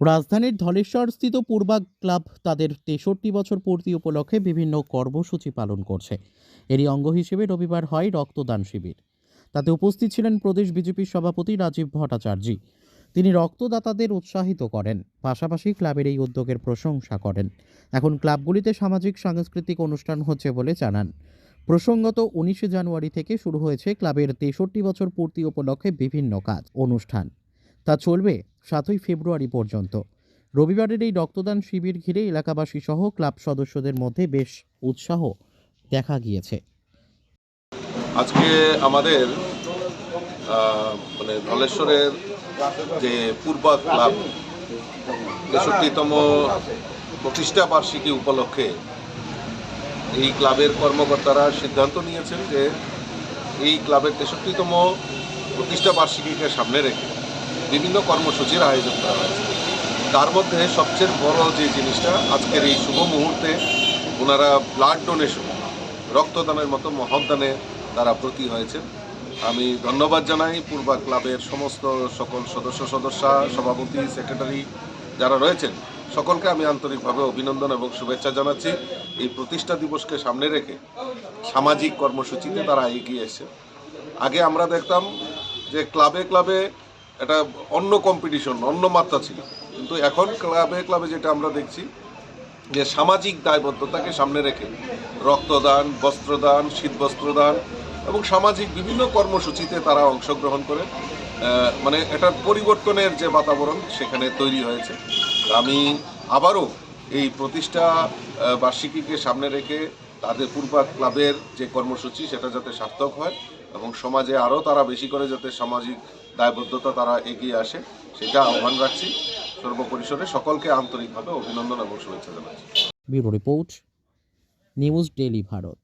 রাজধানীর ধলেশ্বরস্থিত পূর্বা ক্লাব তাদের তেষট্টি বছর পূর্তি উপলক্ষে বিভিন্ন কর্মসূচি পালন করছে। এরই অঙ্গ হিসেবে রবিবার হয় রক্তদান শিবির। তাতে উপস্থিত ছিলেন প্রদেশ বিজেপির সভাপতি রাজীব ভট্টাচার্য। তিনি রক্তদাতাদের উৎসাহিত করেন, পাশাপাশি ক্লাবের এই উদ্যোগের প্রশংসা করেন। এখন ক্লাবগুলিতে সামাজিক, সাংস্কৃতিক অনুষ্ঠান হচ্ছে বলে জানান। প্রসঙ্গত, উনিশে জানুয়ারি থেকে শুরু হয়েছে ক্লাবের তেষট্টি বছর পূর্তি উপলক্ষে বিভিন্ন কাজ, অনুষ্ঠান। তা চলবে সাতই ফেব্রুয়ারি পর্যন্ত। রবিবারের এই রক্তদান শিবির ঘিরে এলাকাবাসী সহ ক্লাব সদস্যদের মধ্যে বেশ উৎসাহ দেখা গিয়েছে। আজকে আমাদের মানে ধলেশ্বরের যে পূর্বা ক্লাব, তেষট্টিতম প্রতিষ্ঠা বার্ষিকী উপলক্ষে এই ক্লাবের কর্মকর্তারা সিদ্ধান্ত নিয়েছেন যে এই ক্লাবের তেষট্টিতম প্রতিষ্ঠা বার্ষিকীকে সামনে রেখে বিভিন্ন কর্মসূচির আয়োজন করা হয়েছে। তার মধ্যে সবচেয়ে বড় যে জিনিসটা আজকের এই শুভ মুহূর্তে ওনারা ব্লাড ডোনেশন রক্তদানের মতো মহদানে তারা প্রতি হয়েছেন। আমি ধন্যবাদ জানাই পূর্বা ক্লাবের সমস্ত সকল সদস্য, সদস্যা, সভাপতি সেক্রেটারি যারা রয়েছেন। সকলকে আমি আন্তরিকভাবে অভিনন্দন এবং শুভেচ্ছা জানাচ্ছি। এই প্রতিষ্ঠা দিবসকে সামনে রেখে সামাজিক কর্মসূচিতে তারা এগিয়ে এসে আগে আমরা দেখতাম যে ক্লাবে ক্লাবে এটা অন্য কম্পিটিশন অন্য মাত্রা ছিল। কিন্তু এখন ক্লাবে ক্লাবে যেটা আমরা দেখছি, যে সামাজিক দায়বদ্ধতাকে সামনে রেখে রক্তদান, বস্ত্রদান শীতবস্ত্রদান এবং সামাজিক বিভিন্ন কর্মসূচিতে তারা অংশগ্রহণ করে। মানে এটার পরিবর্তনের যে বাতাবরণ সেখানে তৈরি হয়েছে। আমি আবারও এই প্রতিষ্ঠা বার্ষিকীকে সামনে রেখে তাদের পূর্বা ক্লাবের যে কর্মসূচি, সেটা যাতে সার্থক হয় এবং সমাজে আরও তারা বেশি করে যাতে সামাজিক দায়বদ্ধতা তারা এগিয়ে আসে, সেটা আহ্বান রাখছি সর্বপরিসরে সকলকে আন্তরিকভাবে অভিনন্দন এবং শুভেচ্ছা জানাচ্ছি। Bureau report, news daily Bharat.